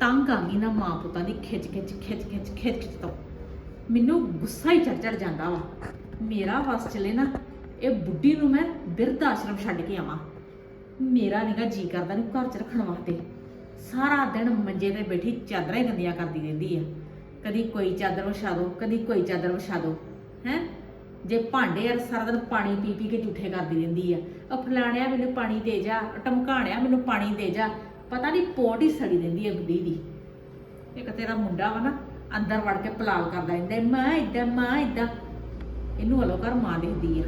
ਤੰਗ ਆ ਗਈ ਨਾ ਮਾਂ ਪੁੱਤਾਂ ਦੀ, ਖਿੱਚ ਖਿੱਚ ਖਿੱਚ ਖਿੱਚ ਖਿੱਚ ਖਿੱਚ ਤੋਂ। ਮੈਨੂੰ ਗੁੱਸਾ ਹੀ ਚੜ ਚੜ ਜਾਂਦਾ ਵਾ। ਮੇਰਾ ਵਸ ਚਲੇ ਨਾ, ਇਹ ਬੁੱਢੀ ਨੂੰ ਮੈਂ ਬਿਰਧ ਆਸ਼ਰਮ ਛੱਡ ਕੇ ਆਵਾਂ। ਮੇਰਾ ਨਿਗਾ ਜੀ ਕਰਦਾ ਨੂੰ ਘਰ 'ਚ ਰੱਖਣ ਵਾਸਤੇ। ਸਾਰਾ ਦਿਨ ਮੰਜੇ ਤੇ ਬੈਠੀ ਚਾਦਰਾਂ ਹੀ ਗੰਦੀਆਂ ਕਰਦੀ ਰਹਿੰਦੀ ਆ। ਕਦੀ ਕੋਈ ਚਾਦਰ ਵਿਛਾ ਦੋ, ਕਦੀ ਕੋਈ ਚਾਦਰ ਵਿਛਾ ਦੋ, ਹੈ? ਜੇ ਭਾਂਡੇ ਯਾਰ ਸਾਰਾ ਦਿਨ ਪਾਣੀ ਪੀ ਪੀ ਕੇ ਝੂਠੇ ਕਰਦੀ ਰਹਿੰਦੀ ਆ। ਉਹ ਫਲਾਣਿਆ ਮੈਨੂੰ ਪਾਣੀ ਦੇ ਜਾ ਟਮਕਾਣਿਆ ਮੈਨੂੰ ਪਾਣੀ ਦੇ ਜਾ। ਪਤਾ ਨਹੀਂ ਪੋਟ ਹੀ ਸੜੀ ਰਹਿੰਦੀ ਆ ਬੁੱਢੀ ਦੀ। ਇੱਕ ਤੇਰਾ ਮੁੰਡਾ ਵਾ ਨਾ, ਅੰਦਰ ਵੜ ਕੇ ਪਲਾਲ ਕਰਦਾ ਰਹਿੰਦਾ ਮਾਂ ਇਦਾਂ ਮਾਂ ਇਦਾਂ ਇਹਨੂੰ ਹਲੋ ਕਰ ਮਾਂ ਦੇਖਦੀ ਆ।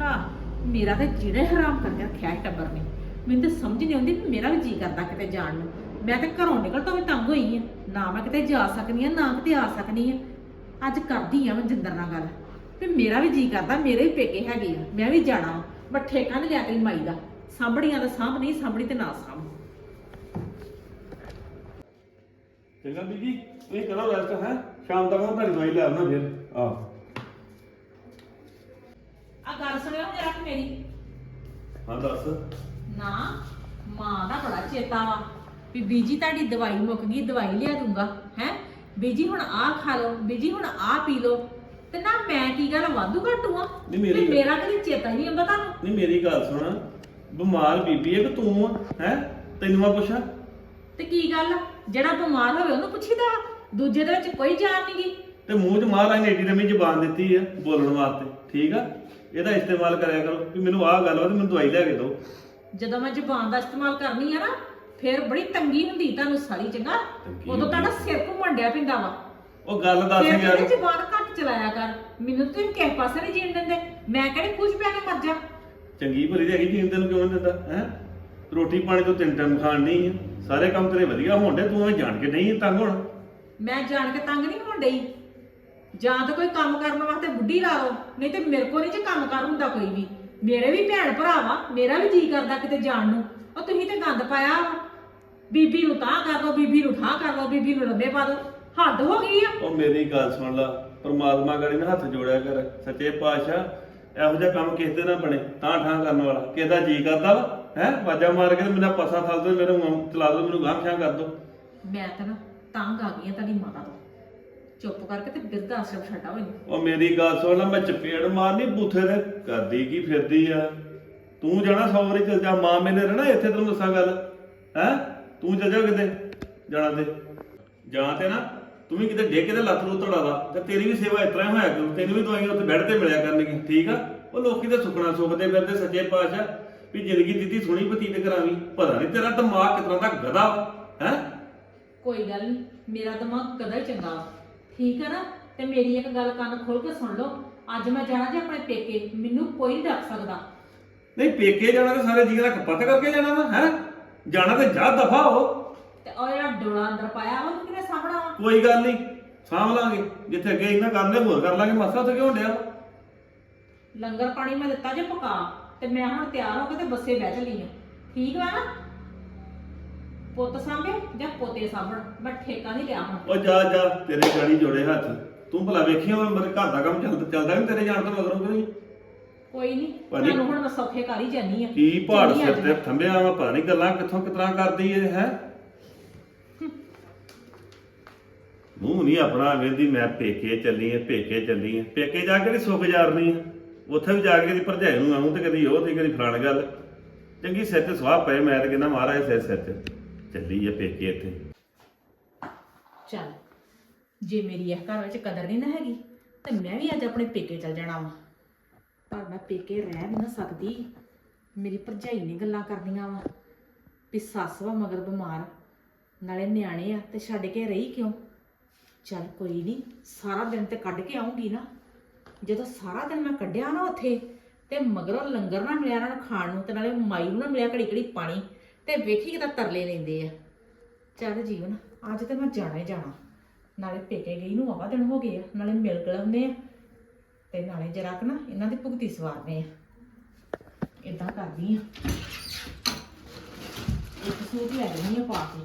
ਹਾਂ, ਮੇਰਾ ਤਾਂ ਜਿਹੜੇ ਹਰਾਮ ਕਰਕੇ ਰੱਖਿਆ ਹੈ ਟੱਬਰ ਨੇ। ਮੈਨੂੰ ਤਾਂ ਸਮਝ ਨਹੀਂ ਆਉਂਦੀ ਵੀ ਮੇਰਾ ਵੀ ਜੀ ਕਰਦਾ ਕਿਤੇ ਜਾਣ ਨੂੰ। ਮੈਂ ਤਾਂ ਘਰੋਂ ਨਿਕਲ ਤੋਂ ਵੀ ਤੰਗ ਹੋਈ ਆ। ਨਾ ਮੈਂ ਕਿਤੇ ਜਾ ਸਕਦੀ ਆ, ਨਾ ਕਿਤੇ ਆ ਸਕਦੀ ਆ। ਅੱਜ ਕਰਦੀ ਆ ਮੈਂ ਜਿੰਦਰ ਨਾਲ ਗੱਲ। ਤੇ ਮੇਰਾ ਵੀ ਜੀ ਕਰਦਾ, ਮੇਰੇ ਵੀ ਪੇਕੇ ਹੈਗੇ ਆ। ਮੈਂ ਵੀ ਜਾਣਾ ਵਾ। ਮੈਂ ਠੇਕਾ ਨਹੀਂ ਲਿਆ ਤੇਰੀ ਮਾਈ ਦਾ। ਸਾਂਭੜੀਆਂ ਦਾ ਸਾਂਭ, ਨਹੀਂ ਸਾਂਭਣੀ ਤੇ ਨਾ ਸਾਂਭ। ਚੰਗਾ ਬੀਜੀ ਤੁਸੀਂ ਕਰੋ ਰੈਸਟ ਹੈ? ਸ਼ਾਮ ਤੱਕ ਮੈਂ ਤੁਹਾਡੀ ਦਵਾਈ ਲੈ ਆਉਣਾ ਫਿਰ। ਆਹ। ਆ ਗੱਲ ਸੁਣਿਓ ਜਰਾ ਕਿ ਮੇਰੀ। ਹਾਂ ਦੱਸ। ਨਾ ਮਾਂ ਦਾ ਬੜਾ ਚੇਤਾ ਵਾ ਵੀ ਬੀਜੀ ਤੁਹਾਡੀ ਦਵਾਈ ਮੁੱਕ ਗਈ ਦਵਾਈ ਲਿਆ ਦੂੰਗਾ ਹੈ? ਬੀਜੀ ਹੁਣ ਆਹ ਖਾ ਲਓ ਬੀਜੀ ਹੁਣ ਆਹ ਪੀ ਲਓ ਤੇ ਨਾ ਮੈਂ ਕੀ ਗੱਲ ਵਾਧੂ ਘਟੂ ਆ? ਨਹੀਂ, ਮੇਰੀ ਵੀ ਗੱਲ- ਮੇਰਾ ਕਦੀ ਚੇਤਾ ਹੀ ਨਹੀਂ ਆਉਂਦਾ ਤੁਹਾਨੂੰ? ਨਹੀਂ ਮੇਰੀ ਗੱਲ ਸੁਣ। ਬਿਮਾਰ ਬੀਬੀ ਹੈ ਕਿ ਤੂੰ ਹੈ? ਤੈਨੂੰ ਮੈਂ ਪੁੱਛਾਂ? ਤੇ ਕੀ ਗੱਲ ਆ? ਜਿਹੜਾ ਬਿਮਾਰ ਹੋਵੇ ਉਹਨੂੰ ਪੁੱਛੀਦਾ। ਦੂਜੇ ਦੇ ਵਿੱਚ ਕੋਈ ਜਾਨ ਨਹੀਂ ਗੀ। ਤੇ ਮੂੰਹ 'ਚ ਮਹਾਰਾਜ ਨੇ ਏਡੀ ਨਵੀਂ ਜ਼ਬਾਨ ਦਿੱਤੀ ਆ ਬੋਲਣ ਵਾਸਤੇ ਠੀਕ ਆ? ਇਹਦਾ ਇਸਤੇਮਾਲ ਕਰਿਆ ਕਰੋ ਵੀ ਮੈਨੂੰ ਆਹ ਗੱਲ ਵਾ ਤੇ ਮੈਨੂੰ ਦਵਾਈ ਲੈ ਕੇ ਦਿਓ। ਜਦੋਂ ਮੈਂ ਜ਼ੁਬਾਨ ਦਾ ਇਸਤੇਮਾਲ ਕਰਨੀ ਆ ਨਾ ਫਿਰ ਬੜੀ ਤੰਗੀ ਹੁੰਦੀ ਤੁਹਾਨੂੰ ਸਾਰੀ ਚੰਗਾ। ਤੰਗੀ ਉਦੋਂ ਤੁਹਾਡਾ। ਸਿਰ ਘੁੰਮਣ ਡਿਆ ਪਿੰਦਾ ਵਾ। ਉਹ ਗੱਲ ਦੱਸ ਫਿਰ ਯਾਰ। ਕਹਿੰਦੇ ਜ਼ੁਬਾਨ ਘੱਟ ਚਲਾਇਆ ਕਰ ਮੈਨੂੰ ਤੁਸੀਂ ਕਿਸੇ ਪਾਸੇ ਨਹੀਂ ਜੀਣ ਦਿੰਦੇ। ਮੈਂ ਕਿਹੜੀ ਖੁਸ਼ ਪਿਆ ਕੇ ਮਰ ਜਾ। ਚੰਗੀ ਭਲੀ ਤੇ ਹੈਗੀ ਜੀਣ ਤੈਨੂੰ ਕਿਉਂ ਨਹੀਂ ਦਿੰਦਾ ਹੈ? ਰੋਟੀ ਪਾਣੀ ਤੋਂ ਤਿੰਨ ਟਾਈਮ ਖਾਣ ਨਹੀਂ ਆ। ਸਾਰੇ ਕੰਮ ਤੇਰੇ ਵਧੀਆ ਹੋਣ ਦੇ ਤੂੰ ਇਹ ਜਾਣ ਕੇ ਨਹੀਂ ਤੰਗ ਹੋਣਾ? ਮੈਂ ਜਾਣ ਕੇ ਤੰਗ ਨਹੀਂ ਹੋਣ ਡਈ। ਜਾਂ ਤਾਂ ਕੋਈ ਕੰਮ ਕਰਨ ਵਾਸਤੇ ਬੁੱਢੀ ਲਾ ਲਓ ਨਹੀਂ ਤੇ ਮੇਰੇ ਕੋਲ ਨਹੀਂ ਜੇ ਕੰਮ ਕਰ ਹੁੰਦਾ ਕੋਈ ਵੀ। ਮੇਰੇ ਵੀ ਭੈਣ ਭਰਾ ਵਾ ਮੇਰਾ ਵੀ ਜੀ ਕਰਦਾ ਕਿਤੇ ਜਾਣ ਨੂੰ। ਉਹ ਤੁਸੀਂ ਤੇ ਗੰਦ ਪਾਇਆ ਵਾ। ਬੀਬੀ ਨੂੰ ਤਾਂ ਕਰ ਲਓ ਬੀਬੀ ਨੂੰ ਠਾਹ ਕਰ ਲਓ ਬੀਬੀ ਨੂੰ ਲੰਬੇ ਪਾ ਦਿਓ ਹੱਦ ਹੋ ਗਈ ਆ। ਉਹ ਮੇਰੀ ਗੱਲ ਸੁਣ ਲਾ ਪਰਮਾਤਮਾ ਗੜੀ ਨਾਲ ਹੱਥ ਜੋੜਿਆ ਕਰ। ਸੱਚੇ ਪਾਤਸ਼ਾਹ ਇਹੋ ਜਿਹਾ ਕੰਮ ਕਿਸੇ ਦੇ ਨਾ ਬਣੇ ਤਾਂ ਠਾਂ ਕਰਨ ਵਾਲਾ। ਕਿਸੇ ਦਾ ਜੀ ਕਰਦਾ ਵਾ। ਹੈ? ਵਾਜਾ ਮਾਰ ਕੇ ਤੇ ਮੇਰਾ ਪਸਾ ਥਲ ਦੋ ਮੇਰੇ ਮੂੰਹ ਚਲਾ ਦੋ ਮੈਨੂੰ ਗਾਂ ਛਾਂ ਕਰ ਦੋ। ਮੈਂ ਤਾਂ ਨਾ ਤੰਗ ਆ ਗਈ ਆ ਤੁਹਾਡੀ ਮਾਤਾ ਤੋਂ। ਚੁੱਪ ਕਰਕੇ ਤੇ ਬਿਰਧ ਆਸ਼ਰਮ ਛੱਡਾ ਹੋਈ ਉਹ ਮੇਰੀ ਗੱਲ ਸੁਣ ਲੈ ਮੈਂ ਚਪੇੜ ਮਾਰਨੀ ਬੂਥੇ ਤੇ ਕਰਦੀ ਕੀ ਫਿਰਦੀ ਆ? ਤੂੰ ਜਾਣਾ ਸੌ ਵਾਰੀ ਚਲ ਜਾ ਮਾਂ ਮੈਨੇ ਰਹਿਣਾ ਇੱਥੇ ਤੈਨੂੰ ਦੱਸਾਂ ਗੱਲ। ਹੈ? ਤੂੰ ਚਲ ਜਾ ਕਿਤੇ ਜਾਣਾ ਤੇ। ਜਾਂ ਤੇ ਨਾ ਤੂੰ ਵੀ ਕਿਤੇ ਡੇਕੇ ਤੇ ਲੱਤ ਨੂੰ ਤੜਾਦਾ ਤੇ ਤੇਰੀ ਵੀ ਸੇਵਾ ਇਸ ਤਰ੍ਹਾਂ ਹੋਇਆ ਕਰੂ ਤੈਨੂੰ ਵੀ ਦਵਾਈਆਂ ਉੱਥੇ ਬੈੱਡ ਤੇ ਮਿਲਿਆ ਕਰਨਗੀਆਂ ਠੀਕ ਆ? ਉਹ ਲੋਕੀ ਤਾਂ ਸੁਖਣਾ ਸੁਖਦੇ ਫਿਰਦੇ ਸੱਚੇ ਪਾਤਸ਼ਾਹ। ਵੀ ਜ਼ਿੰਦਗੀ ਦਿੱਤੀ ਸੋਹਣੀ ਬਤੀਤ ਕਰਾਵੀਂ ਪਤਾ ਨਹੀਂ ਤੇਰਾ ਦਿਮਾਗ ਕਿਤਨਾ ਦਾ ਗਦਾ ਹੈ? ਕੋਈ ਗੱਲ ਨਹੀਂ ਮੇਰਾ ਦਿਮਾਗ ਕਦਾ ਹੀ ਚੰਗਾ ਵਾ। ਠੀਕ ਹੈ ਨਾ? ਤੇ ਮੇਰੀ ਇੱਕ ਗੱਲ ਕੰਨ ਖੋਲ ਕੇ ਸੁਣ ਲਓ। ਅੱਜ ਮੈਂ ਜਾਣਾ ਜੇ ਆਪਣੇ ਪੇਕੇ ਮੈਨੂੰ ਕੋਈ ਨਹੀਂ ਡੱਕ ਸਕਦਾ। ਨਹੀਂ ਪੇਕੇ ਜਾਣਾ ਤੇ ਸਾਰੇ ਜੀਆਂ ਦਾ ਕਪੱਤ ਕਰਕੇ ਜਾਣਾ ਵਾ ਹੈ? ਜਾਣਾ ਤੇ ਜਾ ਦਫਾ ਹੋ। ਤੇ ਉਹ ਜਿਹੜਾ ਡੋਲਾ ਅੰਦਰ ਪਾਇਆ ਉਹਨੂੰ ਕਿਹਨੇ ਸਾਹਮਣਾ ਵਾ ਕੋਈ ਗੱਲ ਨਹੀਂ ਸਾਂਭ ਲਾਂਗੇ। ਜਿੱਥੇ ਅੱਗੇ ਇਹਨਾਂ ਕਰਨੇ ਹੋਰ ਕਰ ਲਾਂਗੇ। ਮਸਾ ਤੇ ਕਿਉਂ ਡਿਆ? ਲੰਗਰ ਪਾਣੀ ਮੈਂ ਦਿੱਤਾ ਜੇ ਪਕਾ। ਤੇ ਮੈਂ ਹੁਣ ਤਿਆਰ ਹੋ ਕੇ ਤੇ ਬੱਸੇ ਬਹਿ ਚਲੀ ਆ। ਠੀਕ ਵਾ ਨਾ? ਪੁੱਤ ਸਾਂਭੇ ਜਾਂ ਪੋਤੇ ਸਾਂਭਣ? ਮੈਂ ਠੇਕਾ ਨਹੀਂ ਲਿਆ ਹੁਣ। ਉਹ ਜਾ ਜਾ ਤੇਰੇ ਗਾੜੀ ਜੋੜੇ ਹੱਥ। ਤੂੰ ਭਲਾ ਵੇਖੀ ਉਹ ਮੇਰੇ ਘਰ ਦਾ ਕੰਮ ਚੱਲਦਾ ਚੱਲਦਾ ਨਹੀਂ ਤੇਰੇ ਜਾਣ ਤੋਂ ਮਗਰੋਂ ਕਿ ਨਹੀਂ ਕੋਈ ਨਹੀਂ। ਭਾਜੀ- ਤੁਹਾਨੂੰ ਹੁਣ ਮੈਂ ਸੌਖੇ ਕਰ ਹੀ ਜਾਨੀ ਆ। ਕੀ ਪਹਾੜ ਚੱਲੀ ਸਿਰ ਤੇ। ਥੰਬਿਆ ਵਾ ਪਤਾ ਨਹੀਂ ਗੱਲਾਂ ਕਿੱਥੋਂ ਕਿਤਨਾ ਕਰਦੀ ਏ ਹੈ? ਮੂੰਹ ਨਹੀਂ ਆਪਣਾ ਵੇਂਦੀ ਮੈਂ ਪੇਕੇ ਚੱਲੀ ਏ ਪੇਕੇ ਚੱਲੀ ਏ ਪੇਕੇ ਜਾ ਕੇ ਨਹੀਂ ਸੁੱਖ ਜਾਰਨੀ ਆ। ਉੱਥੇ ਵੀ ਜਾ ਕੇ ਦੀ ਭਰਜਾਈ ਨੂੰ ਆਉਂ ਤੇ ਕਦੀ ਉਹ ਤੇ ਕਦੀ ਫਲਾਣ ਗੱਲ। ਚੰਗੀ ਸਿਰ ਤੇ ਸਵਾਹ ਪਏ ਮੈਂ ਤੇ ਕਹਿੰਦਾ ਮਹਾਰਾਜ ਸਿਰ ਸਿਰ ਤੇ ਚੱਲੀ ਏ ਪੇਕੇ ਇੱਥੇ। ਚੱਲ ਜੇ ਮੇਰੀ ਇਹ ਘਰ ਵਿੱਚ ਕਦਰ ਨਹੀਂ ਨਾ ਹੈਗੀ ਤੇ ਮੈਂ ਵੀ ਅੱਜ ਆਪਣੇ ਪੇਕੇ ਚਲ ਜਾਣਾ ਵਾ। ਪਰ ਮੈਂ ਪੇਕੇ ਰਹਿ ਨਹੀਂ ਨਾ ਸਕਦੀ। ਮੇਰੀ ਭਰਜਾਈ ਨੇ ਗੱਲਾਂ ਕਰਨੀਆਂ ਵਾ ਵੀ ਸੱਸ ਵਾ ਮਗਰ ਬਿਮਾਰ ਨਾਲੇ ਨਿਆਣੇ ਆ ਤੇ ਛੱਡ ਕੇ ਰਹੀ ਕਿਉਂ? ਚੱਲ ਕੋਈ ਨਹੀਂ ਸਾਰਾ ਦਿਨ ਤੇ ਕੱਢ ਕੇ ਆਉਂਗੀ ਨਾ। ਜਦੋਂ ਸਾਰਾ ਦਿਨ ਮੈਂ ਕੱਢਿਆ ਨਾ ਉੱਥੇ, ਤੇ ਮਗਰੋਂ ਲੰਗਰ ਨਾ ਮਿਲਿਆ ਉਹਨਾਂ ਨੂੰ ਖਾਣ ਨੂੰ, ਤੇ ਨਾਲੇ ਮਾਈ ਨੂੰ ਨਾ ਮਿਲਿਆ ਘੜੀ ਘੜੀ ਪਾਣੀ, ਤੇ ਵੇਖੀ ਕਿਤਾ ਤਰਲੇ ਲੈਂਦੇ ਆ। ਚੱਲ ਜੀਵਨ, ਅੱਜ ਤੇ ਮੈਂ ਜਾਣਾ ਹੀ ਜਾਣਾ। ਨਾਲੇ ਪੇਕੇ ਗਈ ਨੂੰ ਆਵਾ ਦਿਨ ਹੋ ਗਏ ਆ, ਨਾਲੇ ਮਿਲ ਗਲਾਉਂਦੇ ਆ। ਤੇ ਨਾਲੇ ਜਰਾ ਕੁ ਨਾ ਇਹਨਾਂ ਦੀ ਭੁਗਤੀ ਸਵਾਰਨੇ ਆ। ਇਦਾਂ ਕਰਦੀ ਆ। ਇੱਕ ਸੂਟ ਲੈ ਲੈਣੀ ਆ ਪਾ ਕੇ।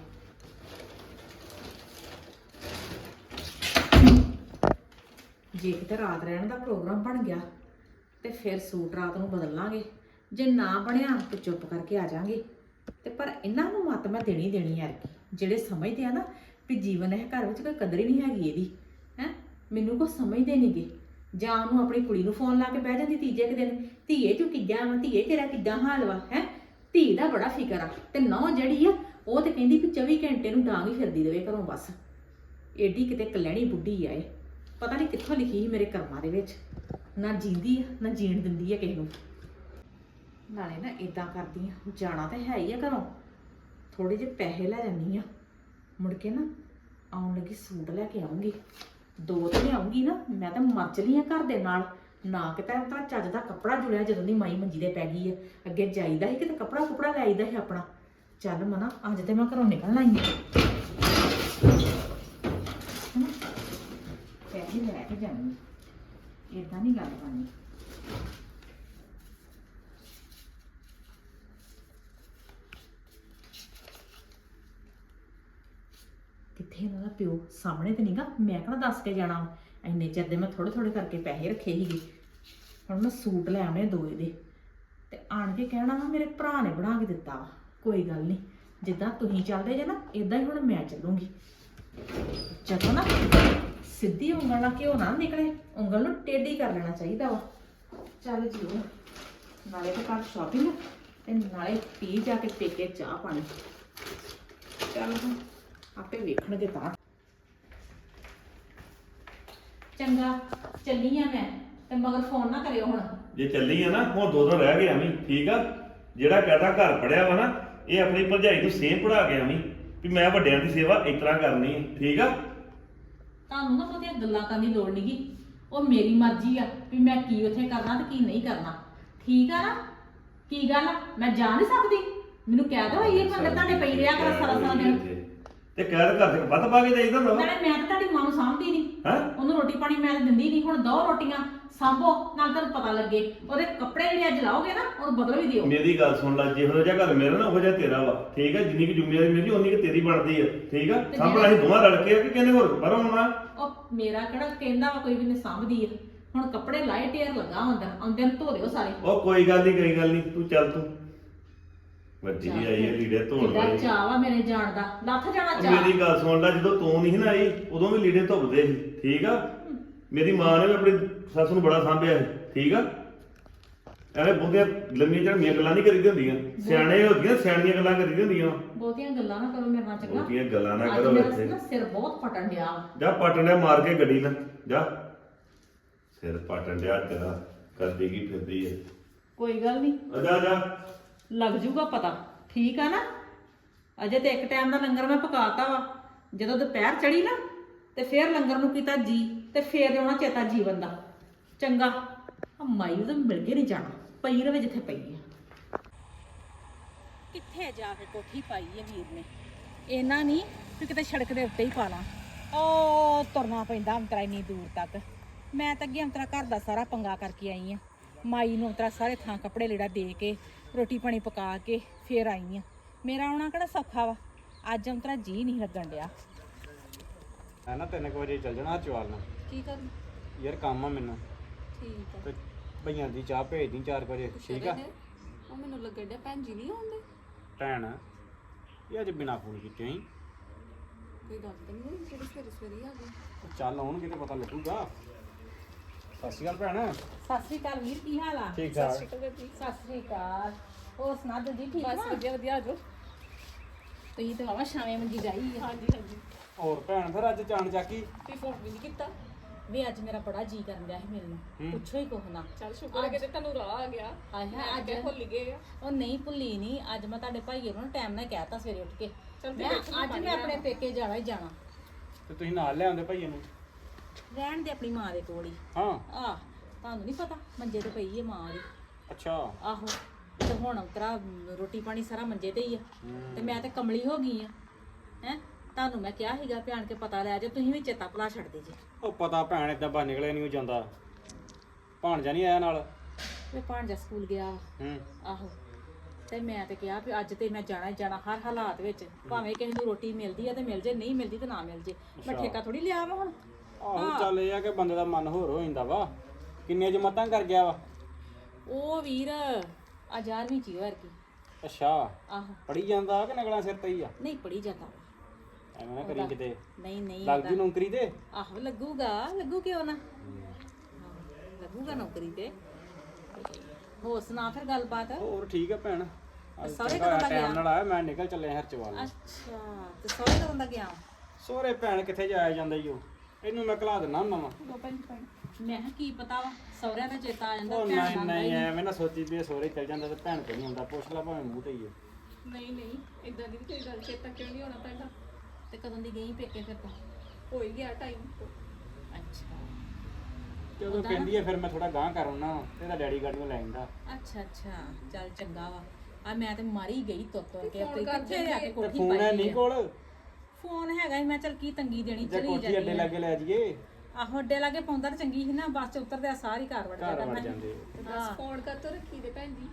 ਜੇ ਕਿਤੇ ਰਾਤ ਰਹਿਣ ਦਾ ਪ੍ਰੋਗਰਾਮ ਬਣ ਗਿਆ, ਤੇ ਫਿਰ ਸੂਟ ਰਾਤ ਨੂੰ ਬਦਲ ਲਾਂਗੇ ਜੇ ਨਾ ਬਣਿਆ, ਤੇ ਚੁੱਪ ਕਰਕੇ ਆ ਜਾਾਂਗੇ। ਤੇ ਪਰ ਇਹਨਾਂ ਨੂੰ ਮਤ ਮੈਂ ਦੇਣੀ ਦੇਣੀ ਯਾਰ ਜਿਹੜੇ ਸਮਝਦੇ ਆ ਨਾ ਵੀ ਜੀਵਨ ਹੈ ਘਰ ਵਿੱਚ ਕੋਈ ਕਦਰ ਹੀ ਨਹੀਂ ਹੈਗੀ ਇਹਦੀ, ਹੈ? ਮੈਨੂੰ ਕੋ ਸਮਝਦੇ ਨਹੀਂਗੇ ਜਾਂ ਉਹਨੂੰ ਆਪਣੀ ਕੁੜੀ ਨੂੰ ਫੋਨ ਲਾ ਕੇ ਬਹਿ ਜਾਂਦੀ ਤੀਜੇ ਕੁ ਦਿਨ, ਧੀਏ, ਤੂੰ ਕਿੱਦਾਂ ਵਾ? ਧੀਏ, ਤੇਰਾ ਕਿੱਦਾਂ ਹਾਲ ਵਾ? ਹੈ? ਧੀ ਦਾ ਬੜਾ ਫਿਕਰ ਆ। ਤੇ ਨੌ ਜਿਹੜੀ ਆ, ਉਹ ਤੇ ਕਹਿੰਦੀ ਕਿ 24 ਘੰਟੇ ਨੂੰ ਡਾਂਗ ਹੀ ਫਿਰਦੀ ਰਵੇ ਘਰੋਂ ਬਸ। ਏਡੀ ਕਿਤੇ ਕਲੈਣੀ ਬੁੱਢੀ ਆ ਇਹ। ਪਤਾ ਨਹੀਂ ਕਿੱਥੋਂ ਲਿਖੀ ਸੀ ਮੇਰੇ ਕਰਮਾਂ ਦੇ ਵਿੱਚ। ਨਾ ਜੀਂਦੀ ਆ, ਨਾ ਜੀਣ ਦਿੰਦੀ ਆ ਕਿਸੇ ਨੂੰ। ਨਾਲੇ ਨਾ ਇਦਾਂ ਕਰਦੀ ਆ, ਜਾਣਾ ਤਾਂ ਹੈ ਹੀ ਆ ਘਰੋਂ। ਥੋੜੇ ਜਿਹੇ ਪੈਸੇ ਲੈ ਜਾਂਦੀ ਆ। ਮੁੜ ਕੇ ਨਾ ਆਉਣ ਲੱਗੀ ਸੂਟ ਲੈ ਕੇ ਆਉਂਗੀ ਦੋ ਤੇ ਲਿਆਉਂਗੀ ਨਾ, ਮੈਂ ਤਾਂ ਮਰ ਚਲੀ ਆ ਘਰ ਦੇ ਨਾਲ। ਨਾ ਕਿਤੇ ਤਾਂ ਚੱਜ ਦਾ ਕੱਪੜਾ ਜੁੜਿਆ ਜਦੋਂ ਦੀ ਮਾਈ ਮੰਜੀ ਦੇ ਪੈ ਗਈ ਆ। ਅੱਗੇ ਜਾਈਦਾ ਸੀ ਕਿਤੇ ਕੱਪੜਾ ਕੁਪੜਾ ਲੈ ਆਈਦਾ ਸੀ ਆਪਣਾ। ਚੱਲ ਮਨਾ, ਅੱਜ ਤੇ ਮੈਂ ਘਰੋਂ ਨਿਕਲਣਾ ਹੀ ਆ। ਲੈ ਕੇ ਜਾਣੀ ਇਦਾਂ ਨਹੀਂ ਗੱਲ ਬਣਨੀ ਕਿੱਥੇ ਇਹਨਾਂ ਦਾ ਪਿਓ? ਸਾਹਮਣੇ ਤੇ ਨਹੀਂਗਾ ਮੈਂ ਕਿਹੜਾ ਦੱਸ ਕੇ ਜਾਣਾ ਇੰਨੇ ਚਿਰ ਦੇ ਮੈਂ ਥੋੜੇ ਥੋੜੇ ਕਰਕੇ ਪੈਸੇ ਰੱਖੇ ਸੀਗੇ। ਹੁਣ ਮੈਂ ਸੂਟ ਲੈ ਆਉਣੇ ਦੋ। ਇਹਦੇ ਤੇ ਆਣ ਕੇ ਕਹਿਣਾ ਵਾ, ਮੇਰੇ ਭਰਾ ਨੇ ਬਣਾ ਕੇ ਦਿੱਤਾ ਵਾ। ਕੋਈ ਗੱਲ ਨਹੀਂ ਜਿੱਦਾਂ ਤੁਸੀਂ ਚੱਲਦੇ ਜੇ ਨਾ ਇਦਾਂ ਹੀ ਹੁਣ ਮੈਂ ਚੱਲੂੰਗੀ। ਜਦੋਂ ਨਾ। ਸਿੱਧੀ ਉਂਗਲ ਨਾਲ ਘਿਓ ਨਾ ਨਿਕਲੇ ਉਂਗਲ ਨੂੰ ਟੇਢੀ ਕਰ ਲੈਣਾ ਚਾਹੀਦਾ ਵਾ। ਚੱਲ ਜੀਓ ਨਾਲੇ ਤਾਂ ਘਰ ਸ਼ਾਪਿੰਗ ਤੇ ਨਾਲੇ ਪੀ ਜਾ ਕੇ ਪੇਕੇ ਚਾਹ ਪਾਣੀ। ਚੱਲ ਹੁਣ ਆਪੇ ਵੇਖਣਗੇ ਤਾਂ। ਚੰਗਾ ਚੱਲੀ ਆ ਮੈਂ ਤੇ ਮਗਰ ਫੋਨ ਨਾ ਕਰਿਓ ਹੁਣ। ਜੇ ਚੱਲੀ ਆ ਨਾ ਹੁਣ ਦੋ ਦਿਨ ਰਹਿ ਗਏ ਐਵੇਂ ਠੀਕ ਆ? ਜਿਹੜਾ ਕਹਦਾ ਘਰ ਪੜਿਆ ਵਾ ਨਾ ਇਹ ਆਪਣੀ ਭਰਜਾਈ ਨੂੰ ਸੇਮ ਪੜਾ ਕੇ ਐਵੇਂ ਵੀ ਮੈਂ ਵੱਡਿਆਂ ਦੀ ਸੇਵਾ ਇਸ ਤਰ੍ਹਾਂ ਕਰਨੀ ਹੈ ਠੀਕ ਆ? ਤੁਹਾਨੂੰ ਨਾ ਉਹਦੀਆਂ ਗੱਲਾਂ ਕਰਨ ਦੀ ਲੋੜ ਨਹੀਂਗੀ ਉਹ ਮੇਰੀ ਮਰਜ਼ੀ ਆ ਵੀ ਮੈਂ ਕੀ ਉੱਥੇ ਕਰਨਾ ਤੇ ਕੀ ਨਹੀਂ ਕਰਨਾ। ਠੀਕ ਆ ਨਾ? ਕੀ ਗੱਲ ਆ? ਮੈਂ ਜਾ ਨਹੀਂ ਸਕਦੀ? ਮੈਨੂੰ ਕਹਿ ਦੋ ਇਹ ਬੰਦੇ ਤੁਹਾਡੇ ਪਈ ਰਿਆ ਕਰ ਸਾਰਾ ਸਾਰਾ ਦਿਨ। ਤੇ ਕਹਿ ਘਰ ਦੇ ਵੱਧ ਪਾ ਕੇ ਦੇਈਦਾ ਹੁੰਦਾ ਨਾਲੇ ਮੈਂ ਤਾਂ ਤੁਹਾਡੀ ਮਾਂ ਨੂੰ ਸਾਂਭਦੀ ਨਹੀਂ ਹੈ? ਉਹਨੂੰ ਰੋਟੀ ਪਾਣੀ ਮੈਂ ਤਾਂ ਦਿੰਦੀ ਨਹੀਂ ਹੁਣ ਦੋ ਰੋਟੀਆਂ ਸਾਂਭੋ ਨਾਲ ਤੁਹਾਨੂੰ ਪਤਾ ਲੱਗੇ। ਉਹਦੇ ਕੱਪੜੇ ਜਿਹੜੇ ਅੱਜ ਲਾਓਗੇ ਨਾ ਉਹਨੂੰ ਬਦਲ ਵੀ ਦਿਓ। ਮੇਰੀ ਗੱਲ ਸੁਣ ਲੈ ਜਿਹੋ ਜਿਹਾ ਘਰ ਮੇਰਾ ਨਾ ਉਹ ਜਿਹਾ ਤੇਰਾ ਵਾ। ਠੀਕ ਆ? ਜਿੰਨੀ ਕਿ ਜ਼ਿੰਮੇਵਾਰੀ ਮੇਰੀ ਉਨੀ ਕਿ ਤੇਰੀ ਬਣਦੀ ਆ। ਠੀਕ ਆ? ਸਾਂਭਣਾ ਅਸੀਂ ਦੋਵਾਂ ਰਲ ਕੇ ਆ ਕਿ ਕਹਿੰਦੇ ਹੋਰ ਪਰ ਆਉਣਾ? ਉਹ ਮੇਰਾ ਕਿਹੜਾ ਕਹਿੰਦਾ ਵਾ ਕੋਈ ਵੀ ਨਹੀਂ ਸਾਂਭਦੀ ਆ। ਹੁਣ ਕੱਪੜੇ ਲਾਏ ਟੇਰ ਲੱਗਾ ਅੰਦਰ ਆਉਂਦੇ ਨੂੰ ਧੋ ਦਿਓ ਸਾਰੇ। ਉਹ ਕੋਈ ਗੱਲ ਨਹੀਂ ਕੋਈ ਗੱਲ ਨਹੀਂ ਤੂੰ ਚੱਲ ਤੂੰ। ਚੱਲ ਆਈ ਹੈ ਲੀੜੇ ਧੋਣ ਕਿੱਡਾ ਵਾਲੀ। ਵਾ ਮੇਰੇ ਜਾਣ ਦਾ? ਲੱਥ ਜਾਣਾ ਚਾਹ? ਮੇਰੀ ਗੱਲ ਸੁਣ ਲੈ ਜਦੋਂ ਤੂੰ ਨਹੀਂ ਸੀ ਨਾ ਆਈ ਉਦੋਂ ਵੀ ਲੀੜੇ ਧੁੱਪਦੇ ਸੀ ਠੀਕ ਆ? ਮੇਰੀ ਮਾਂ ਨੇ ਵੀ ਆਪਣੀ ਸੱਸ ਨੂੰ ਬੜਾ ਸਾਂਭਿਆ ਸੀ ਠੀਕ ਆ? ਐਵੇਂ ਬਹੁਤੀਆਂ ਲੰਮੀਆਂ ਝੜਮੀਆਂ ਗੱਲਾਂ ਨਹੀਂ ਕਰੀਦੀਆਂ ਹੁੰਦੀਆਂ। ਸਿਆਣੇ ਹੁੰਦੀਆਂ ਸਿਆਣੀਆਂ ਗੱਲਾਂ ਕਰੀਦੀਆਂ ਹੁੰਦੀਆਂ। ਬਹੁਤੀਆਂ ਗੱਲਾਂ ਨਾ ਕਰੋ ਮੇਰੇ ਨਾਲ ਚੰਗਾ। ਬਹੁਤੀਆਂ ਗੱਲਾਂ ਨਾ ਅੱਜ ਕਰੋ ਮੇਰਾ ਇੱਥੇ। ਨਾ ਸਿਰ ਬਹੁਤ ਫਟਣ ਡਿਆ। ਜਾ ਪਟਣਿਆ ਮਾਰ ਕੇ ਗੱਡੀ ਨਾਲ ਜਾ। ਸਿਰ ਪਟਣ ਡਿਆ ਤੇਰਾ ਕਰਦੀ ਕੀ ਫਿਰਦੀ ਹੈ ਕੋਈ ਗੱਲ ਨਹੀਂ ਆ ਜਾ ਜਾ। ਲੱਗ ਜੂਗਾ ਪਤਾ। ਠੀਕ ਆ ਨਾ? ਅਜੇ ਤੇ ਇੱਕ ਟਾਈਮ ਦਾ ਲੰਗਰ ਮੈਂ ਪਕਾਤਾ ਵਾ। ਜਦੋਂ ਦੁਪਹਿਰ ਚੜੀ ਨਾ, ਤੇ ਫੇਰ ਲੰਗਰ ਨੂੰ ਕੀਤਾ ਜੀ, ਤੇ ਫੇਰ ਆਉਣਾ ਚੇਤਾ ਜੀਵਨ ਦਾ। ਚੰਗਾ। ਮਾਈ ਉਹਦੇ ਮਿਲ ਕੇ ਨਹੀਂ ਜਾਣਾ। ਪਈ ਰਵੇ ਜਿੱਥੇ ਪਈ ਆ। ਕਿੱਥੇ ਜਾ ਕੇ ਕੋਠੀ ਪਾਈ ਹੈ ਵੀਰ ਨੇ? ਇਹਨਾਂ ਨਹੀਂ ਕਿ ਕਿਤੇ ਸੜਕ ਦੇ ਉੱਤੇ ਹੀ ਪਾ ਲਾਂ। ਉਹ ਤੁਰਨਾ ਪੈਂਦਾ ਅੰਤਰਾ ਇੰਨੀ ਦੂਰ ਤੱਕ। ਮੈਂ ਤਾਂ ਅੱਗੇ ਅੰਤਰਾ ਘਰ ਦਾ ਸਾਰਾ ਪੰਗਾ ਕਰਕੇ ਆਈ ਆ। ਮਾਈ ਨੂੰ ਅੰਤਰਾ ਸਾਰੇ ਥਾਂ ਕੱਪੜੇ ਲੀੜਾ ਦੇ ਕੇ ਰੋਟੀ ਪਾਣੀ ਪਕਾ ਕੇ ਫੇਰ ਆਈ ਆ। ਮੇਰਾ ਆਉਣਾ ਕਿਹੜਾ ਸੌਖਾ ਵਾ? ਅੱਜ ਅੰਤਰਾ ਜੀ ਨਹੀਂ ਲੱਗਣ ਡਿਆ। ਹੈ ਨਾ ਤਿੰਨ ਕੁ ਵਜੇ ਚੱਲ ਜਾਣਾ ਚਵਾਲ ਨਾਲ। ਕੀ ਕਰਨ? ਯਾਰ ਕੰਮ ਆ ਮੈਨੂੰ। ਠੀਕ ਆ। ਤੇ ਭਈਆਂ ਦੀ ਚਾਹ ਭੇਜ ਦੀ 4 ਵਜੇ ਠੀਕ ਆ? ਉਹ ਮੈਨੂੰ ਲੱਗਣ ਡਿਆ ਭੈਣ ਜੀ ਨਹੀਂ ਆਉਂਦੇ। ਭੈਣ ਇਹ ਅੱਜ ਬਿਨਾ ਫੋਨ ਕੀਤੇ ਹੀ ਕੋਈ ਗੱਲ ਤਾਂ ਨਹੀਂ ਜਿਹੜੇ ਸਵੇਰੇ ਸਵੇਰੇ ਹੀ ਆ ਚੱਲ ਆਉਣਗੇ ਤੇ ਪਤਾ ਲੱਗੂਗਾ। ਸਤਿ ਸ਼੍ਰੀ ਅਕਾਲ ਭੈਣ। ਸਤਿ ਸ੍ਰੀ ਅਕਾਲ ਵੀਰ ਕੀ ਹਾਲ ਆ? ਠੀਕ ਠਾਕ। ਸਤਿ ਸ੍ਰੀ ਅਕਾਲ ਹੋਰ ਸੁਣਾ ਜੀ ਠੀਕ ਬਸ ਵਧੀਆ ਵਧੀਆ ਆ ਜਾਓ। ਤੁਸੀਂ ਤਾਂ ਵਾਵਾ ਸ਼ਾਮੇ ਮੰਜੀ ਜਾਈ ਆ। ਹਾਂਜੀ ਹਾਂਜੀ। ਹੋਰ ਭੈਣ ਫਿਰ ਅੱਜ ਚਾਣ ਚੱਕੀ? ਤੁਸੀਂ ਫੋਨ ਵੀ ਨਹੀਂ ਕੀਤਾ। ਵੀ ਅੱਜ ਮੇਰਾ ਬੜਾ ਜੀ ਕਰਨ ਡਿਆ ਸੀ ਮਿਲਣ ਹੂੰ। ਪੁੱਛੋ ਹੀ ਕੁਛ ਨਾ। ਚੱਲ ਸ਼ੁਕਰ ਹੈ ਕਿ ਤੁਹਾਨੂੰ ਰਾਹ ਆ ਗਿਆ। ਹਾਏ ਅੱਗੇ ਅੱਜ ਭੁੱਲ ਗਏ ਆ। ਉਹ ਨਹੀਂ ਭੁੱਲੀ ਨਹੀਂ ਅੱਜ ਮੈਂ ਤੁਹਾਡੇ ਭਾਈਏ ਨੂੰ ਟਾਈਮ ਨਾਲ ਕਹਿਤਾ ਸਵੇਰੇ ਉੱਠ ਕੇ। ਚੱਲ ਮੈਂ ਅੱਜ ਮੈਂ ਆਪਣੇ। ਪੇਕੇ ਜਾਣਾ ਹੀ ਜਾਣਾ। ਤੇ ਤੁਸੀਂ ਨਾਲ ਲੈ ਆਉਂਦੇ ਭਈਏ ਨੂੰ? ਰਹਿਣ ਦੇ ਆਪਣੀ ਮਾਂ ਦੇ ਕੋਲ ਹੀ। ਹਾਂ। ਆ ਤੁਹਾਨੂੰ ਨਹੀਂ ਪਤਾ ਮੰਜੇ ਤੇ ਪਈ ਹੈ ਮਾਂ ਦੀ। ਅੱਛਾ। ਆਹੋ ਤੇ ਹੁਣ ਉਤਰਾ ਰੋਟੀ ਪਾਣੀ ਸਾਰਾ ਮੰਜੇ ਤੇ ਹੀ ਆ। ਤੇ ਮੈਂ ਤੇ ਕਮਲੀ ਹੋ ਗਈ ਆ। ਹੈ ਤੁਹਾਨੂੰ ਮੈਂ ਕਿਹਾ ਸੀਗਾ ਭਿਆਨ ਕੇ ਪਤਾ ਲੈ ਜਾ ਤੁਸੀਂ ਵੀ ਚੇਤਾ ਭੁਲਾ ਛੱਡਦੇ ਜੇ। ਉਹ ਪਤਾ ਭੈਣ ਏਦਾਂ ਬਾ ਨਿਕਲਿਆ ਨਹੀਂ ਉਹ ਜਾਂਦਾ। ਭਾਣਜਾ ਨਹੀਂ ਆਇਆ ਨਾਲ? ਵੀ ਭਾਂਜਾ ਸਕੂਲ ਗਿਆ। ਹੂੰ। ਆਹੋ ਤੇ ਮੈਂ ਤੇ ਕਿਹਾ ਵੀ ਅੱਜ ਤੇ ਮੈਂ ਜਾਣਾ ਹੀ ਜਾਣਾ ਹਰ ਹਾਲਾਤ ਵਿੱਚ। ਭਾਵੇਂ ਕਿਸੇ ਨੂੰ ਰੋਟੀ ਮਿਲਦੀ ਆ ਤੇ ਮਿਲ ਜੇ ਨਹੀਂ ਮਿਲਦੀ ਤੇ ਨਾ ਮਿਲ ਜੇ। ਮੈਂ। ਠੇਕਾ ਥੋੜੀ ਲਿਆ ਵਾ ਹੁਣ? ਆਹੋ ਚੱਲ ਇਹ ਆ ਕਿ ਬੰਦੇ ਦਾ ਮਨ ਹੋਰ ਹੋ ਜਾਂਦਾ ਵਾ। ਕਿੰਨੇ ਜਮਾਤਾਂ ਕਰ ਗਿਆ ਵਾ? ਉਹ ਵੀਰ ਆ 11ਵੀਂ ਚ ਹੀ ਕੀ ਅੱਛਾ। ਆਹੋ। ਪੜੀ ਜਾਂਦਾ ਕਿ ਨਗਲਾਂ ਸਿਰ ਤੇ ਹੀ ਆ? ਨਹੀਂ ਪੜੀ ਜਾਂਦਾ ਵਾ। ਐਵੇਂ ਨਾ ਕਰੀ ਕਿਤੇ। ਨਹੀਂ ਨਹੀਂ ਲੱਗ ਜੂ ਨੌਕਰੀ ਤੇ? ਆਹੋ ਲੱਗੂਗਾ ਲੱਗੂ ਕਿਉਂ ਨਾ? ਹਾਂ, ਲੱਗੂਗਾ ਨੌਕਰੀ ਤੇ। ਹੋਰ ਸੁਣਾ ਫਿਰ ਗੱਲਬਾਤ? ਹੋਰ ਠੀਕ ਆ ਭੈਣ। ਅੱਜ ਸਹੁਰੇ ਚੰਗਾ ਕਦੋਂ ਦਾ ਟਾਈਮ? ਨਾਲ ਆਇਆ ਮੈਂ ਨਿਕਲ ਚੱਲਿਆ ਹਰਚਵਾਲ ਅੱਛਾ ਤੇ ਸਹੁਰੇ ਕਦੋਂ ਦਾ ਗਿਆ? ਸੋਹਰੇ ਭੈਣ ਕਿੱਥੇ ਜਾਇਆ ਜਾਂਦਾ ਈ ਉਹ ਇਹਨੂੰ ਮੈਂ ਕਲਾ ਹੁੰਦਾ ਵਾ ਮੈਂ ਕਿਹਾ ਕੀ ਪਤਾ ਵਾ ਸਹੁਰਿਆਂ ਦਾ ਚੇਤਾ ਆ ਜਾਂਦਾ ਉਹ ਭੈਣ ਨਹੀਂ ਦਾ ਨਹੀਂ ਐਵੇਂ ਨਾ ਸੋਚੀ ਵੀ ਇਹ ਸੋਹਰੇ ਚੱਲ ਜਾਂਦਾ ਤੇ ਭੈਣ ਕੋਲ ਨਹੀਂ ਹੁੰਦਾ ਪੁੱਛ ਲੈ ਭਾਵੇਂ ਮੂੰਹ ਤੇ ਹੀ। ਨਹੀਂ ਨਹੀਂ ਇਦਾਂ ਦੀ ਕੋਈ ਗੱਲ ਚੇਤਾ ਕਿਉਂ ਨਹੀਂ ਹੋਣਾ ਤੁਹਾਡਾ? ਤੇ ਕਦੋਂ ਦੀ ਗਈ ਪੇਕੇ ਫਿਰ ਤੂੰ? ਹੋ ਹੀ ਗਿਆ ਟਾਈਮ ਅੱਛਾ। ਜਦੋਂ ਕਹਿੰਦੀ ਆ ਫਿਰ ਮੈਂ ਥੋੜਾ ਗਾਂਹ ਕਰ ਆਉਣਾ ਤੇ ਇਹਦਾ ਡੈਡੀ ਗਾੜੀਆਂ ਲੈ ਜਾਂਦਾ ਅੱਛਾ ਅੱਛਾ ਚੱਲ ਚੰਗਾ ਵਾ। ਆ ਮੈਂ ਤੇ ਮਾਰੀ ਗਈ ਤੁਰ ਤੁਰ ਕੇ ਫੋਨ ਆਪਣੀ ਕਰ ਕਿੱਥੇ ਆ ਕੇ ਤੇ ਕੋਠੀ ਫੋਨ ਹੈ ਪਾਈ ਨਹੀਂ ਆ। ਕੋਲ? ਫੋਨ ਹੈਗਾ ਸੀ, ਮੈਂ ਚੱਲ ਕੀ ਤੰਗੀ ਦੇਣੀ ਜੇ ਚਲੀ ਕੋਠੀ ਅੱਡੇ ਜਾਂਦੀ। ਲਾਗੇ ਲੈ ਜਾਈਏ। ਆਹੋ ਅੱਡੇ ਲਾਗੇ ਪਾਉਂਦਾ ਤਾਂ ਚੰਗੀ ਸੀ ਨਾ ਬੱਸ ਚ ਉਤਰਦੇ ਆ ਸਾਰੀ ਘਰ ਵੜ ਘਰ ਜਾਂਦਾ ਵੜ ਜਾਂਦੇ ਤੇ ਬਸ ਫੋਨ ਕਰ ਤੋ ਰੱਖੀ ਦੇ ਭੈਣ ਜੀ?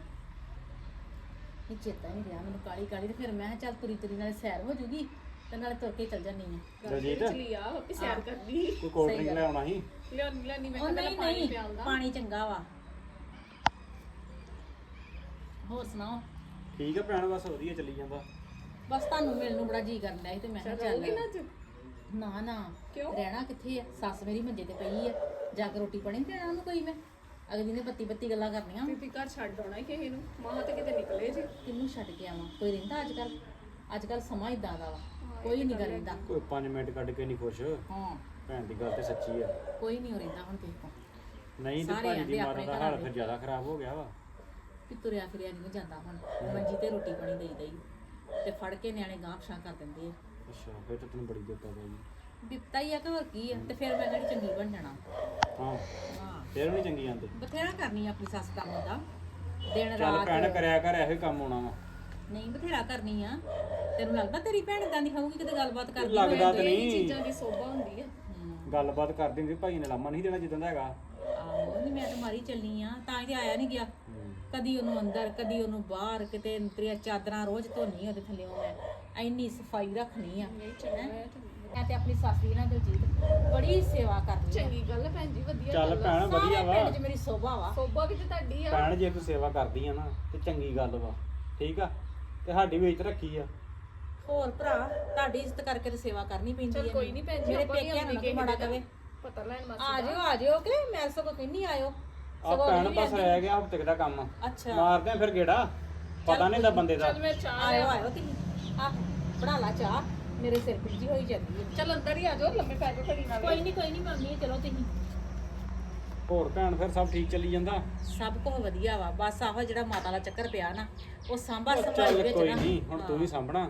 ਇਹ ਚੇਤਾ ਨਹੀਂ ਰਿਹਾ ਮੈਨੂੰ ਕਾਲੀ ਕਾਲੀ ਤੇ ਫਿਰ ਮੈਂ ਕਿਹਾ ਚੱਲ ਤੁਰੀ ਤੁਰੀ ਨਾਲੇ ਸੈਰ ਹੋ ਜੂਗੀ ਤੇ ਨਾਲੇ ਤੁਰ ਕੇ ਚੱਲ ਜਾਨੀ ਆ ਦਲਜੀਤ ਚਲੀ ਆ ਵਾਪਸ ਸੈਰ ਕਰਦੀ। ਕੋਈ ਕੋਲਡ ਡਰਿੰਕ ਲੈ ਆਉਣਾ ਸੀ? ਲਿਆਉਣੀ ਲਿਆਉਣੀ ਮੈਂ ਉਹ ਕਹਿੰਦਾ ਨਹੀਂ ਪਾਣੀ ਨਹੀਂ ਪਿਆਲਦਾ ਪਾਣੀ ਚੰਗਾ ਵਾ। ਹੋਰ ਸੁਣਾਓ? ਠੀਕ ਆ ਭੈਣ ਬਸ ਵਧੀਆ ਚੱਲੀ ਜਾਂਦਾ। ਬਸ ਤੁਹਾਨੂੰ ਮਿਲਣ ਨੂੰ ਬੜਾ ਜੀ ਕਰਨ ਡਿਆ ਸੀ ਤੇ ਮੈਂ ਕਿਹਾ ਨਾ ਚੱਲ। ਅੱਜ? ਨਾ ਨਾ। ਕਿਉਂ? ਰਹਿਣਾ ਕਿੱਥੇ ਆ? ਸੱਸ ਮੇਰੀ ਮੰਜੇ ਤੇ ਪਈ ਆ। ਜਾ ਕੇ ਰੋਟੀ ਪਾਣੀ ਦੇਣਾ ਉਹਨੂੰ ਕੋਈ ਮੈਂ? ਅਗਲੀ ਨੇ ਬੱਤੀ ਬੱਤੀ ਗੱਲਾਂ ਕਰਨੀਆਂ। ਬੀਬੀ ਘਰ ਛੱਡ ਆਉਣਾ ਕਿਸੇ ਨੂੰ। ਮਾਂ ਤੇ ਕਿਤੇ ਨਿਕਲੇ ਜੇ। ਕਿੰਨੂੰ ਛੱਡ ਕੇ ਆਵਾਂ? ਕੋਈ ਰਹਿੰਦਾ ਅੱਜ ਕੱਲ ਅੱਜ ਕੱਲ ਸਮਾਂ ਇਦਾਂ ਦਾ ਵਾ। ਕੋਈ ਨਹੀਂ ਰਹਿੰਦਾ ਕੋਈ 5 ਮਿੰਟ ਕੱਢ ਕੇ ਨਹੀਂ ਖੁਸ਼। ਹਾਂ। ਭੈਣ ਦੀ ਗੱਲ ਤੇ ਸੱਚੀ ਆ। ਕੋਈ ਨਹੀਂ ਰਹਿੰਦਾ ਹੁਣ ਕਿਸੇ ਕੋਲ। ਨਹੀਂ ਤੇ ਭਾਈ ਦੀ ਮਾਤਾ ਦਾ ਹਾਲ। ਫਿਰ ਜ਼ਿਆਦਾ ਖਰਾਬ ਹੋ ਗਿਆ ਵਾ। ਵੀ ਤੁਰਿਆ ਫਿਰਿਆ ਨਹੀਂ ਜਾਂਦਾ ਹੁਣ। ਮੰਜੀ ਤੇ ਰੋਟੀ ਪਾਣੀ ਦੇਈ ਦੇਈ ਤੇ ਫੜ ਕੇ ਨਿਆਣੇ ਗਾਂਹ ਪਛਾਂ ਕਰ ਦਿੰਦੇ ਆ। ਅੱਛਾ ਫਿਰ ਤਾਂ ਤੈਨੂੰ ਬੜੀ ਦਿੱਕਤ ਆਈ ਦਿੱਤਾ ਹੀ ਆ ਕਿ ਹੋਰ ਕੀ ਆ? ਤੇ ਫਿਰ ਮੈਂ ਕਿਹੜੀ ਚੰਗੀ ਬਣ ਜਾਣਾ। ਹਾਂ ਹਾਂ। ਫਿਰ ਵੀ ਨਹੀਂ ਚੰਗੀ ਜਾਂਦੇ ਬਥੇਰਾ ਕਰਨੀ ਆ ਆਪਣੀ ਸੱਸ ਕੰਮ ਦਾ ਦਿਨ ਚੱਲ ਰਾਤ ਭੈਣ ਕਰਿਆ ਕਰ ਇਹੋ ਹੀ ਕੰਮ ਆਉਣਾ ਵਾ। ਨਹੀਂ ਬਥੇਰਾ ਕਰਨੀ ਆ। ਤੈਨੂੰ ਲੱਗਦਾ ਤੇਰੀ ਭੈਣ ਇਦਾਂ ਦੀ ਹੋਊਗੀ ਕਿਤੇ ਗੱਲਬਾਤ ਕਰਦੀ ਲੱਗਦਾ ਤੇ ਨਹੀਂ। ਚੀਜ਼ਾਂ ਦੀ ਸੋਭਾ ਹੁੰਦੀ ਆ। ਹੂੰ। ਗੱਲਬਾਤ ਕਰਦੀ ਹੁੰਦੀ ਭਾਈ ਨੇ ਲਾਮਾ ਨਹੀਂ ਦੇਣਾ ਜਿੱਦਾਂ ਦਾ ਹੈਗਾ। ਆਹੋ ਨਹੀਂ ਮੈਂ ਤਾਂ ਮਾਰੀ ਚੱਲਣੀ ਆ ਤਾਂ ਹੀ ਤੇ ਆਇਆ ਨਹੀਂ ਗਿਆ। ਕਦੀ ਉਹਨੂੰ ਅੰਦਰ ਕਦੀ ਉਹਨੂੰ ਬਾਹਰ ਕਿਤੇ ਤੇਰੀਆਂ ਚਾਦਰਾਂ ਰੋਜ਼ ਧੋਣੀ ਉਹਦੇ ਥੱਲੇੋਂ ਮੈਂ। ਇੰਨੀ ਸਫ਼ਾਈ ਰੱਖਣੀ ਆ ਮੈਂ ਤੇ ਆਪਣੀ ਸੱਸ ਦੀ ਨਾ ਦਲਜੀਤ ਬੜੀ ਸੇਵਾ ਕਰਦੀ ਆ। ਚੰਗੀ ਗੱਲ ਹੈ ਭੈਣ ਜੀ ਵਧੀਆ ਚੱਲ ਗੱਲ ਆ। ਭੈਣ ਵਧੀਆ ਸਾਰੇ ਵਾ। 'ਚ ਮੇਰੀ ਸੋਭਾ ਵਾ। ਸੋਭਾ ਵੀ ਤੇ ਤੁਹਾਡੀ ਆ। ਭੈਣ ਜੇ ਤੂੰ ਸੇਵਾ ਕਰਦੀ ਆ ਨਾ ਤੇ ਚੰਗੀ ਗੱਲ ਵਾ। ਠੀਕ ਆ? ਤੇ ਸਾਡੀ ਵੀ ਇੱਜ਼ਤ ਰੱਖੀ ਆ। ਹੋਰ ਭਰਾ ਤੁਹਾਡੀ ਇੱਜ਼ਤ ਕਰਕੇ ਤੇ ਸੇਵਾ ਕਰਨੀ ਪੈਂਦੀ ਚਲ ਹੈ ਕੋਈ ਨਹੀਂ ਭੈਣ ਜੀ ਮੇਰੇ ਆਪਾਂ ਵੀ ਪੇਕਿਆਂ ਨੂੰ ਆਪਣੇ ਨਾ ਮਾੜਾ ਕਵੇ ਪਤਾ ਲੈਣ ਆ ਮਾਸੀ ਜਿਓ ਆ ਜਿਓ ਕਿ ਮੈਂ ਸਗੋਂ ਕਹਿੰਨੀ ਆਇਓ। ਆ ਭੈਣ ਬਸ ਗਿਆ ਹਫ਼ਤੇ ਦਾ ਕੰਮ। ਅੱਛਾ। ਮਾਰਦੇ ਆ ਫਿਰ ਗੇੜਾ। ਪਤਾ ਨਹੀਂ ਦਾ ਬੰਦੇ ਦਾ। ਚਲ ਮੈਂ ਚਾਹ ਆਇਓ ਆਇਓ ਤੁਸੀਂ। ਆ ਬਣਾ ਲਾ ਚਾਹ। ਮੇਰੇ ਸਿਰ ਪਿੱਜੀ ਹੋਈ ਜਾਂਦੀ ਹੈ। ਚਲ ਅੰਦਰ ਹੀ ਆ ਜਾਓ ਲੰਮੇ ਪੈ ਜਾਓ ਘੜੀ ਨਾਲ। ਕੋਈ ਨਹੀਂ ਕੋਈ ਨਹੀਂ ਮੰਮੀ ਚਲੋ ਤੁਸੀਂ। ਹੋਰ ਭੈਣ ਫਿਰ ਸਭ ਠੀਕ ਚੱਲੀ ਜਾਂਦਾ? ਸਭ ਕੁਝ ਵਧੀਆ ਵਾ। ਬਸ ਆਹੋ ਜਿਹੜਾ ਮਾਤਾ ਦਾ ਚੱਕਰ ਪਿਆ ਨਾ ਉਹ ਸਾਂਭਾ ਉਹ ਸੰਭਾਲ ਚੱਲ ਵਿੱਚ ਕੋਈ ਨਾ। ਨਹੀਂ ਹੁਣ ਤੂੰ ਵੀ ਸਾਂਭਣਾ।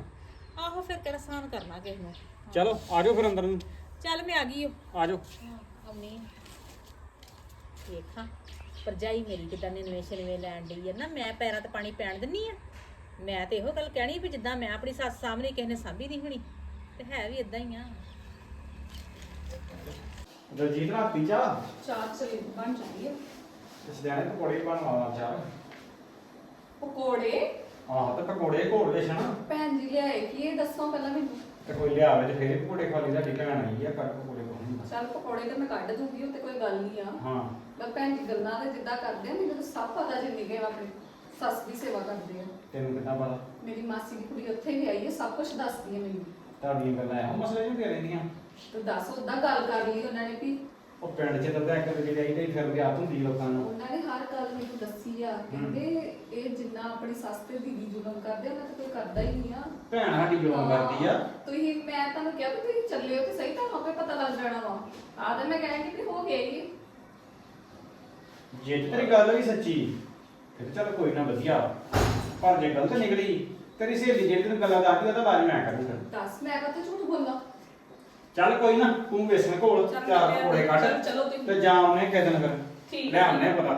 ਆਹੋ ਫਿਰ ਕਿਹੜਾ ਸਾਨ ਕਰਨਾ ਕਿਸੇ ਨੂੰ। ਚਲੋ ਆ ਜਾਓ ਫਿਰ ਅੰਦਰ ਨੂੰ। ਚੱਲ ਮੈਂ ਆ ਗਈ ਓ। ਆ ਜਾਓ। ਅਮਨੀ ਦੇਖਾਂ ਪਰਜਾਈ ਮੇਰੀ ਕਿਦਾਂ ਨਿਨਵੇਸ਼ਨ ਵੇ ਲੈਣ ਡਈ ਆ। ਨਾ ਮੈਂ ਪੈਰਾਂ ਤੇ ਪਾਣੀ ਪੈਣ ਦਿੰਨੀ ਆ। ਮੈਂ ਤੇ ਇਹੋ ਗੱਲ ਕਹਿਣੀ ਵੀ ਜਿੱਦਾਂ ਮੈਂ ਆਪਣੀ ਸੱਸ ਸਾਹਮਣੇ ਕਿਸੇ ਨੇ ਸਾਂਭੀ ਨਹੀਂ ਹੋਣੀ ਤੇ ਹੈ ਵੀ ਇਦਾਂ ਹੀ ਆ। ਦਲਜੀਤ ਰਾਤੀ ਚਾ ਚਾਹ? ਚਲੀ ਬਣ ਜਾਂਦੀ ਹੈ ਇਸ ਦੇ ਪਕੌੜੇ ਬਣਵਾਉਣਾ ਚਾਹ। ਪਕੌੜੇ? ਆਹ ਤੇ ਪਕੌੜੇ ਘੋਲ ਛਣਾ। ਭੈਣ ਜੀ ਲਿਆਏ ਕੀ ਇਹ ਦੱਸੋ ਪਹਿਲਾਂ ਮੈਨੂੰ। ਤੇ ਕੋਈ ਲਿਆਵੇ ਤੇ ਫੇਰ ਪਕੌੜੇ ਖਾ ਲਈ ਦਾ ਭੈਣ ਆਈ ਆ ਕਰ ਪਕੌੜੇ ਖਾਣੇ ਚੱਲ ਪਕੌੜੇ ਤੇ ਮੈਂ ਕੱਢ ਦੂੰਗੀ ਉਹ ਤੇ ਕੋਈ ਗੱਲ ਨਹੀਂ ਆ। ਹਾਂ। ਮੈਂ ਭੈਣ ਜੀ ਗੱਲਾਂ ਤੇ ਜਿੱਦਾਂ ਕਰਦੇ ਆ ਮੈਨੂੰ ਸਭ ਪਤਾ ਜਿੰਨੀ ਕਿ ਆਪਣੀ ਸੱਸ ਦੀ ਸੇਵਾ ਕਰਦੇ ਆ। ਤੈਨੂੰ ਕਿੱਦਾਂ ਪਤਾ? ਮੇਰੀ ਮਾਸੀ ਦੀ ਕੁੜੀ ਉੱਥੇ ਵੀ ਆਈ ਹੈ ਸਭ ਕੁਝ ਦੱਸਦੀ ਹੈ ਮੈਨੂੰ। ਤੁਹਾਡੀਆਂ ਗੱਲਾਂ ਇਹੋ ਮਸਲੇ ਨਹੀਂ ਰਹਿੰਦੀਆਂ। ਤੇ ਦੱਸ ਉਦਾਂ ਗੱਲ ਕਰ ਲਈ ਉਹਨਾਂ ਨੇ ਵੀ। ਉਹ ਪਿੰਡ 'ਚ ਤਾਂ ਇੱਕ ਦੂਜੇ ਦੀ ਹੀ ਫਿਰ ਵਿਆਹ ਹੁੰਦੀ ਲੋਕਾਂ ਨੂੰ। ਉਹਨਾਂ ਨੇ ਹਰ ਗੱਲ ਮੈਨੂੰ ਦੱਸੀ ਆ ਕਹਿੰਦੇ ਇਹ ਜਿੰਨਾ ਆਪਣੀ ਸੱਸ ਤੇ ਦੀਦੀ ਜ਼ੁਲਮ ਕਰਦੇ ਉਹਨਾਂ ਤੇ ਕੋਈ ਕਰਦਾ ਹੀ ਨਹੀਂ ਆ। ਭੈਣ ਸਾਡੀ ਜੋਨ ਕਰਦੀ ਆ। ਤੁਸੀਂ ਮੈਂ ਤੁਹਾਨੂੰ ਕਿਹਾ ਵੀ ਤੁਸੀਂ ਚੱਲਿਓ ਤੇ ਸਹੀ ਤੁਹਾਨੂੰ ਆਪੇ ਪਤਾ ਲੱਗ ਜਾਣਾ ਵਾ। ਆਹ ਤੇ ਮੈਂ ਕਹਿੰਦੀ ਕਿ ਹੋ ਗਿਆ ਹੀ ਜੇ ਤੇ ਤੇਰੀ ਗੱਲ ਵੀ ਸੱਚੀ ਫਿਰ ਚੱਲ ਕੋਈ ਨਾ ਵਧੀਆ। ਪਰ ਜੇ ਗਲਤ ਨਿਕਲੀ ਤੇਰੀ ਸਹੇਲੀ ਜਿਹੜੀ ਤੈਨੂੰ ਗੱਲਾਂ ਦੱਸਦੀ ਆ ਤਾਂ ਬਾਜ ਮੈਂ ਕਰੂੰਗਾ। ਦੱਸ ਮੈਂ ਕਦੇ ਝੂਠ ਬੋਲਾਂ? ਚੱਲ ਕੋਈ ਨਾ ਤੂੰ ਵੇਸਣ ਘੋਲ ਚੱਲ ਚਾਰ ਮੈਂ- ਪਕੌੜੇ ਕੱਢ ਚੱਲ ਚਲੋ ਤੁਸੀਂ। ਤੇ ਜਾਂ ਉਹਨੇ ਕਿਸ ਦਿਨ ਫਿਰ ਠੀਕ ਲੈ ਪਤਾ